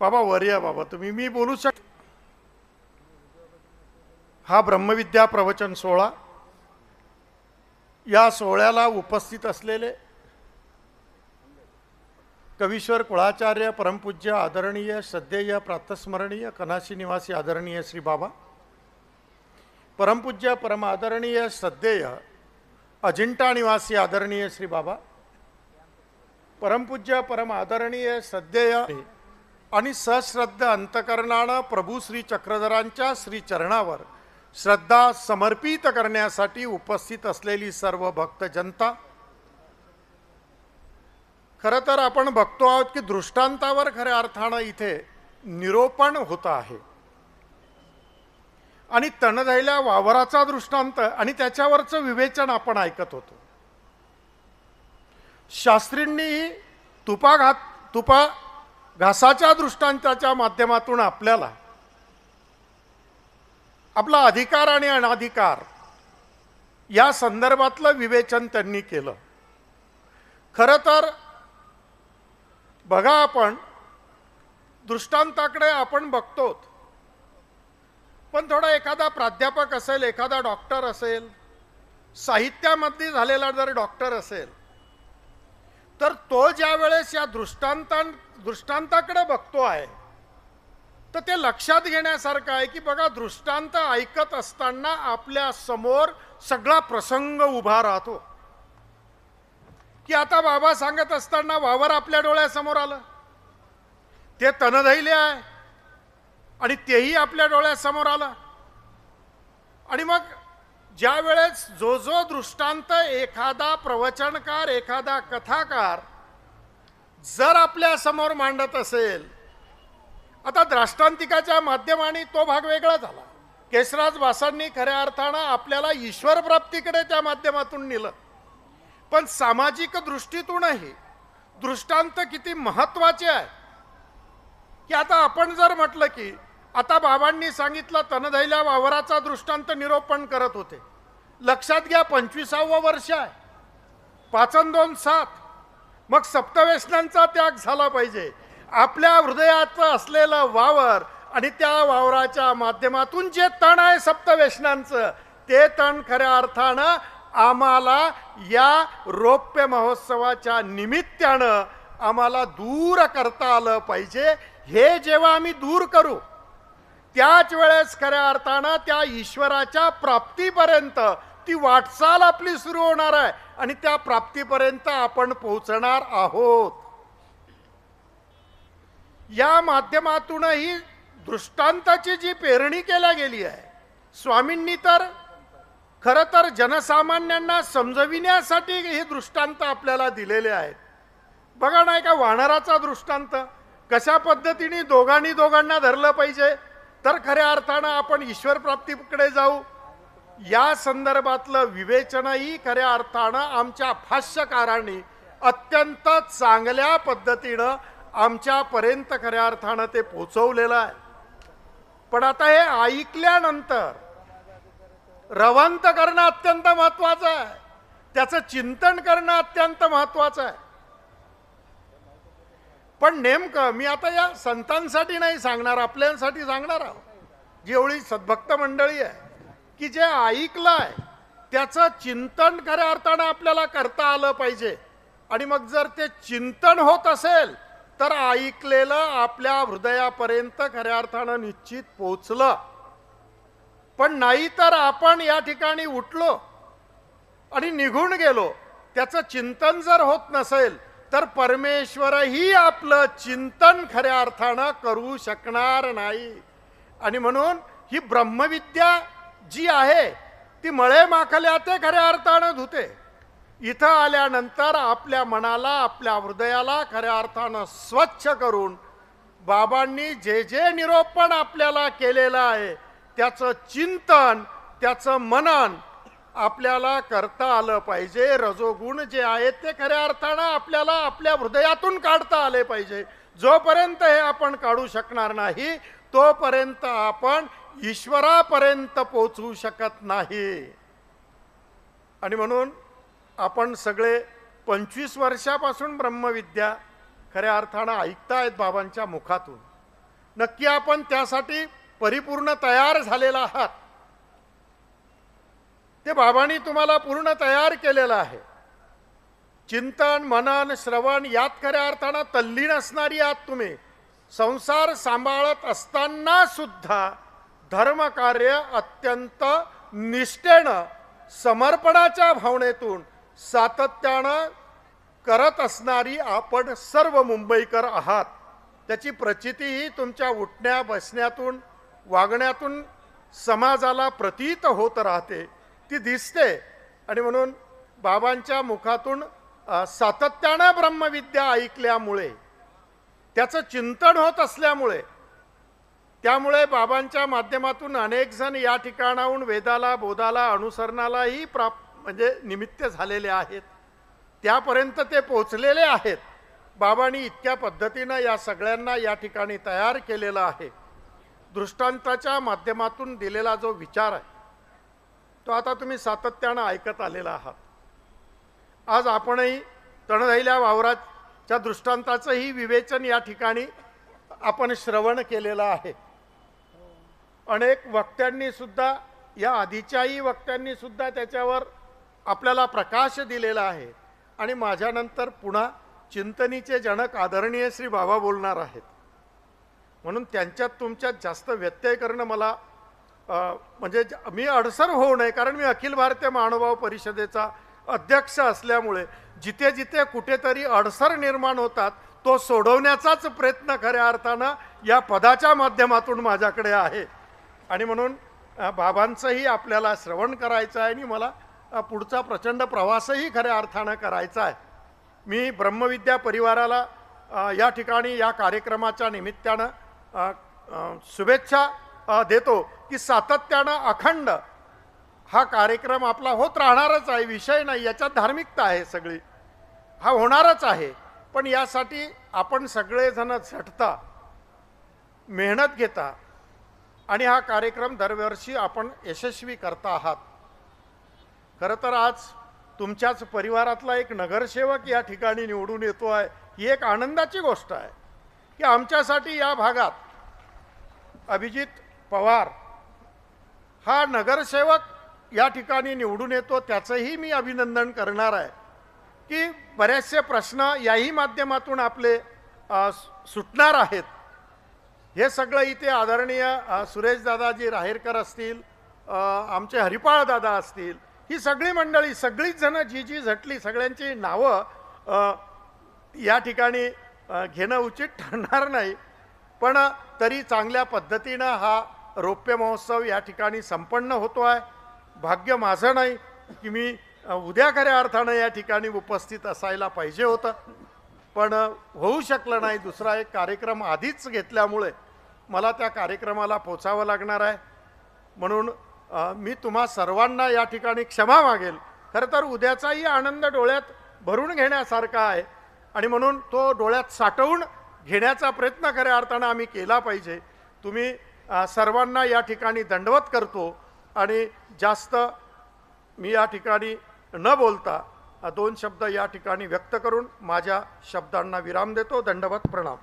बाबा वर या बाबा तुम्ही मी बोलू शक हा ब्रह्मविद्या प्रवचन सोहळा या सोहळ्याला उपस्थित असलेले कवीश्वर कुळाचार्य परमपूज्य आदरणीय श्रद्धेय प्रातस्मरणीय कनाशी निवासी आदरणीय श्री बाबा परमपूज्य परम आदरणीय श्रद्धेय अजिंठा निवासी आदरणीय श्री बाबा परमपूज्य परम आदरणीय श्रद्धेय आणि सश्रद्ध अंतकरणानं प्रभू श्री चक्रधरांच्या श्रीचरणावर श्रद्धा समर्पित करण्यासाठी उपस्थित असलेली सर्व भक्त जनता खरं तर आपण बघतो आहोत की दृष्टांतावर खऱ्या अर्थानं इथे निरोपण होत आहे. आणि तणधैल्या वावराचा दृष्टांत आणि त्याच्यावरचं विवेचन आपण ऐकत होतो. शास्त्रींनी तुपा घात तुपा घासाच्या दृष्टांताच्या माध्यमातून आपल्याला आपला अधिकार आणि अनाधिकार या संदर्भातलं विवेचन त्यांनी केलं. खरं तर बघा आपण दृष्टांताकडे आपण बघतो पण थोडा एखादा प्राध्यापक असेल एखादा डॉक्टर असेल साहित्यामध्ये झालेला जर डॉक्टर असेल तर तो ज्या वेळेस या दृष्टांतां दृष्टांताकडे बघतो आहे तर ते लक्षात घेण्यासारखं आहे की बघा दृष्टांत ऐकत असताना आपल्यासमोर सगळा प्रसंग उभा राहतो. की आता बाबा सांगत असताना वावर आपल्या डोळ्यासमोर आलं. ते तनधैले आहे. आणि तेही आपल्या डोळ्यासमोर आलं. आणि मग ज्या वेळेस जो जो दृष्टांत एखादा प्रवचनकार एखादा कथाकार जर आपल्यासमोर मांडत असेल आता द्राष्टांतिकाच्या माध्यमाने तो भाग वेगळा झाला. केशराज वासांनी खऱ्या अर्थानं आपल्याला ईश्वर प्राप्तीकडे त्या माध्यमातून नेलं. पण सामाजिक दृष्टीतूनही दृष्टांत किती महत्त्वाचे आहे की आता आपण जर म्हटलं की आता बाबांनी सांगितलं तनधैल्या वावराचा दृष्टांत निरोपण करत होते. लक्षात घ्या पंचवीसावं वर्ष आहे. पाचन दोन सात. मग सप्तवेशनांचा त्याग झाला पाहिजे. आपल्या हृदयाचं असलेलं वावर आणि त्या वावराच्या माध्यमातून जे तण आहे सप्तवेशनांचं ते तण खऱ्या अर्थानं आम्हाला या रौप्य महोत्सवाच्या निमित्तानं आम्हाला दूर करता आलं पाहिजे. हे जेव्हा आम्ही दूर करू त्याच वेळेस खऱ्या अर्थानं त्या ईश्वराच्या प्राप्तीपर्यंत ती वाटचाल आपली सुरू होणार आहे आणि त्या प्राप्तीपर्यंत आपण पोहोचणार आहोत. या माध्यमातूनही दृष्टांताची जी पेरणी केल्या गेली आहे स्वामींनी तर खरं तर जनसामान्यांना समजविण्यासाठी हे दृष्टांत आपल्याला दिलेले आहेत. बघा नाही का वानराचा दृष्टांत कशा पद्धतीने दोघांनी दोघांना धरलं पाहिजे? तर खऱ्या अर्थानं आपण ईश्वर प्राप्तीकडे जाऊ. या संदर्भातलं विवेचनही खऱ्या अर्थानं आमच्या भाष्यकारांनी अत्यंत चांगल्या पद्धतीनं आमच्यापर्यंत खऱ्या अर्थानं ते पोचवलेलं आहे. पण आता हे ऐकल्यानंतर रवंत करणं अत्यंत महत्वाचं आहे. त्याचं चिंतन करणं अत्यंत महत्वाचं आहे. पण नेमकं मी आता या संतांसाठी नाही सांगणार आपल्यासाठी सांगणार आहोत जेवढी सद्भक्त मंडळी आहे की जे ऐकलं आहे त्याचं चिंतन खऱ्या अर्थानं आपल्याला करता आलं पाहिजे. आणि मग जर ते चिंतन होत असेल तर ऐकलेलं आपल्या हृदयापर्यंत खऱ्या अर्थानं निश्चित पोचलं पण नाही तर आपण या ठिकाणी उठलो आणि निघून गेलो त्याचं चिंतन जर होत नसेल तर परमेश्वरही आपलं चिंतन खऱ्या अर्थानं करू शकणार नाही. आणि म्हणून ही ब्रह्मविद्या जी आहे ती मळे माखल्या ते खऱ्या अर्थानं धुते. इथं आल्यानंतर आपल्या मनाला आपल्या हृदयाला खऱ्या अर्थानं स्वच्छ करून बाबांनी जे जे निरोपण आपल्याला केलेलं आहे त्याचं चिंतन त्याचं मनन आपल्याला करता आलं पाहिजे. रजोगुण जे आहेत ते खऱ्या अर्थानं आपल्याला आपल्या हृदयातून काढता आले पाहिजे. जोपर्यंत हे आपण काढू शकणार नाही तोपर्यंत आपण ईश्वरापर्यंत पोचवू शकत नाही. आणि म्हणून आपण सगळे पंचवीस वर्षापासून ब्रह्मविद्या खऱ्या अर्थानं ऐकतायत बाबांच्या मुखातून. नक्की आपण त्यासाठी परिपूर्ण तयार झालेला आहात. ते बाबांनी तुम्हाला पूर्ण तयार केलेलं आहे. चिंतन मनन श्रवण यात खऱ्या अर्थानं तल्लीन असणारी आहात तुम्ही. संसार सांभाळत असताना सुद्धा धर्मकार्य अत्यंत निष्ठेनं समर्पणाच्या भावनेतून सातत्यानं करत असणारी आपण सर्व मुंबईकर आहात. त्याची प्रचितीही तुमच्या उठण्या बसण्यातून वागण्यातून समाजाला प्रतीत होत राहते. ती दिसते. आणि म्हणून बाबांच्या मुखातून सातत्यानं ब्रह्मविद्या ऐकल्यामुळे त्याचं चिंतन होत असल्यामुळे त्यामुळे बाबांच्या माध्यमातून अनेक जण या ठिकाणाहून वेदाला बोधाला अनुसरणालाही प्राप म्हणजे निमित्त झालेले आहेत. त्यापर्यंत ते पोचलेले आहेत. बाबांनी इतक्या पद्धतीनं या सगळ्यांना या ठिकाणी तयार केलेलं आहे. दृष्टांताच्या माध्यमातून दिलेला जो विचार आहे तो आता तुम्ही सातत्यानं ऐकत आलेला आहात. आज आपणही तणधैल्या वावराच्या दृष्टांताचंही विवेचन या ठिकाणी आपण श्रवण केलेलं आहे. अनेक वक्त्यांनी सुद्धा या आधीच्याही वक्त्यांनी सुद्धा त्याच्यावर आपल्याला प्रकाश दिलेला आहे. आणि माझ्यानंतर पुन्हा चिंतनीचे जनक आदरणीय श्री बाबा बोलणार आहेत. म्हणून त्यांच्यात तुमच्यात जास्त व्यत्यय करणं मला म्हणजे मी अडसर होऊ नये कारण मी अखिल भारतीय महानुभाव परिषदेचा अध्यक्ष असल्यामुळे जिथे जिथे कुठेतरी अडसर निर्माण होतात तो सोडवण्याचाच प्रयत्न खऱ्या अर्थानं या पदाच्या माध्यमातून माझ्याकडे आहे. आणि म्हणून बाबांचंही आपल्याला श्रवण करायचं आहे आणि मला पुढचा प्रचंड प्रवासही खऱ्या अर्थानं करायचा आहे. मी ब्रह्मविद्या परिवाराला या ठिकाणी या कार्यक्रमाच्या निमित्तानं शुभेच्छा देतो की सातत्यानं अखंड हा कार्यक्रम आपला होत राहणारच आहे. विषय नाही याच्यात धार्मिकता आहे सगळी. हा होणारच आहे. पण यासाठी आपण सगळेजण झटता मेहनत घेता आणि हा कार्यक्रम दरवर्षी आपण यशस्वी करता आहात. खरं तर आज तुमच्याच परिवारातला एक नगरसेवक या ठिकाणी निवडून येतो आहे ही एक आनंदाची गोष्ट आहे की आमच्यासाठी या भागात अभिजित पवार. हा नगरसेवक या ठिकाणी निवडून येतो त्याचंही मी अभिनंदन करणार आहे. की बरेचसे प्रश्न याही माध्यमातून आपले सुटणार आहेत. हे सगळं इथे आदरणीय अ, सुरेशदादाजी राहेरकर असतील आमचे हरिपाळ दादा असतील ही सगळी मंडळी सगळीच जणं जी जी झटली सगळ्यांची नावं या ठिकाणी घेणं उचित ठरणार नाही. पण तरी चांगल्या पद्धतीनं हा रौप्य महोत्सव या ठिकाणी संपन्न होतो आहे. भाग्य माझं नाही की मी उद्या खऱ्या अर्थानं या ठिकाणी उपस्थित असायला पाहिजे होतं. पण होऊ शकलं नाही. दुसरा एक कार्यक्रम आधीच घेतल्यामुळे मला त्या कार्यक्रमाला पोचावं लागणार आहे. म्हणून मी तुम्हा सर्वांना या ठिकाणी क्षमा मागेल. खरं तर उद्याचाही आनंद डोळ्यात भरून घेण्यासारखा आहे. आणि म्हणून तो डोळ्यात साठवून घेण्याचा प्रयत्न खऱ्या अर्थानं आम्ही केला पाहिजे. तुम्ही सर्वांना या ठिकाणी दंडवत करतो आणि जास्त मी या ठिकाणी न बोलता दोन शब्द या ठिकाणी व्यक्त करून माझ्या शब्दांना विराम देतो. दंडवत प्रणाम.